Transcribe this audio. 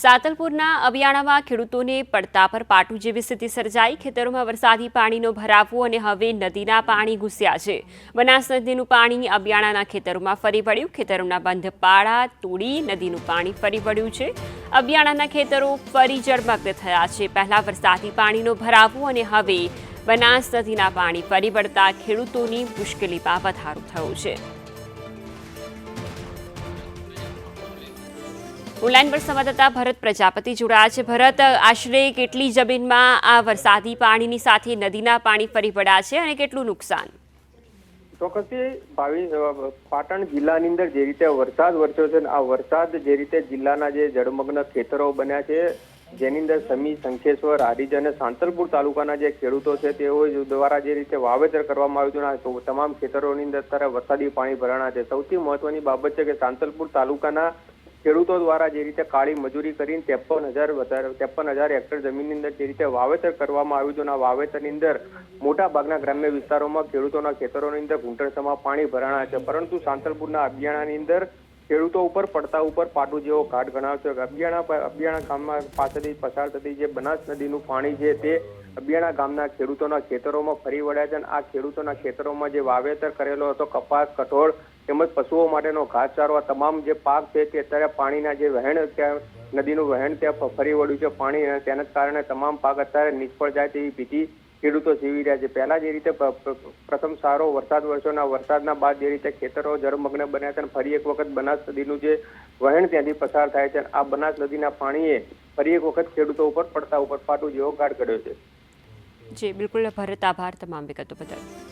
સાતલપુરના અબિયાણામાં ખેડૂતોને પડતા પર પાટું જેવી સ્થિતિ સર્જાઈ. ખેતરોમાં વરસાદી પાણીનો ભરાવો અને હવે નદીના પાણી ઘૂસ્યા છે. બનાસ નદીનું પાણી અબિયાણાના ખેતરોમાં ફરી વળ્યું. ખેતરોના બંધ પાળા તોડી નદીનું પાણી ફરી વળ્યું છે. અબિયાણાના ખેતરો ફરી જળમગ્ન થયા છે. પહેલા વરસાદી પાણીનો ભરાવો અને હવે બનાસ નદીના પાણી ફરી વળતા ખેડૂતોની મુશ્કેલીમાં વધારો થયો છે. ઓનલાઈન પર સંવાદદાતા ભરત પ્રજાપતિ જોડાયા છે. ભરત, આશરે કેટલી જમીનમાં આ વરસાદી પાણીની સાથે નદીના પાણી ફરી પડ્યા છે અને કેટલું નુકસાન? ચોક્કસથી ભાવિ પાટણ જિલ્લાની અંદર જે રીતે વરસાદ વરસ્યો છે આ વરસાદ જે રીતે જિલ્લાના જે જળમગ્ન ખેતરો બન્યા છે, જેની અંદર સમી, શંખેશ્વર હારીજ અને સાંતલપુર તાલુકાના જે ખેડૂતો છે, તેઓ દ્વારા જે રીતે વાવેતર કરવામાં આવ્યું હતું તમામ ખેતરોની અંદર અત્યારે વરસાદી પાણી ભરાણા છે. સૌથી મહત્વની બાબત છે કે સાંતલપુર તાલુકાના ખેડૂતો દ્વારા જે રીતે કાળી મજૂરી કરીને ત્રેપન હજાર વધારે, ત્રેપન હજાર હેક્ટર જમીનની અંદર જે રીતે વાવેતર કરવામાં આવ્યું છે અને આ વાવેતરની અંદર મોટા ભાગના ગ્રામ્ય વિસ્તારોમાં ખેડૂતોના ખેતરોની અંદર ઘૂંટણસમાં પાણી ભરાણા છે. પરંતુ સાંતલપુરના અભિયાણાની અંદર ખેડૂતો ઉપર પડતા ઉપર પાટું જેવો ઘાટ ગણાવશે અભિયાણા પ- અભિયાણા ગામમાં પાસેથી પસાર થતી જે બનાસ નદીનું પાણી છે તે અભિયાણા ગામના ખેડૂતોના ખેતરોમાં ફરી વળ્યા છે આ ખેડૂતોના ખેતરોમાં જે વાવેતર કરેલો હતો, કપાસ, કઠોળ તેમજ પશુઓ માટેનો ઘાસચારો આ તમામ જે પાક છે તે અત્યારે પાણીના જે વહેણ ત્યાં, નદીનું વહેણ ત્યાં ફરી વળ્યું છે પાણી તેના કારણે તમામ પાક અત્યારે નિષ્ફળ જાય તેવી ભીતિ ખેડૂતો જીવી રહ્યા છે. પહેલા જે રીતે પ્રથમ સારો વરસાદ વર્ષોના વરસાદના બાદ જે રીતે ખેતરો જળમગ્ન બન્યા છે અને ફરી એક વખત બનાસ નદીનું જે વહેણ ત્યાંથી પસાર થાય છે આ બનાસ નદીના પાણીએ ફરી એક વખત ખેડૂતો ઉપર પડતા ઉપર ફાટું જેવો ગાઢ કર્યો છે. જી બિલકુલ. ભરત આભાર તમામ વિગતો બદલ.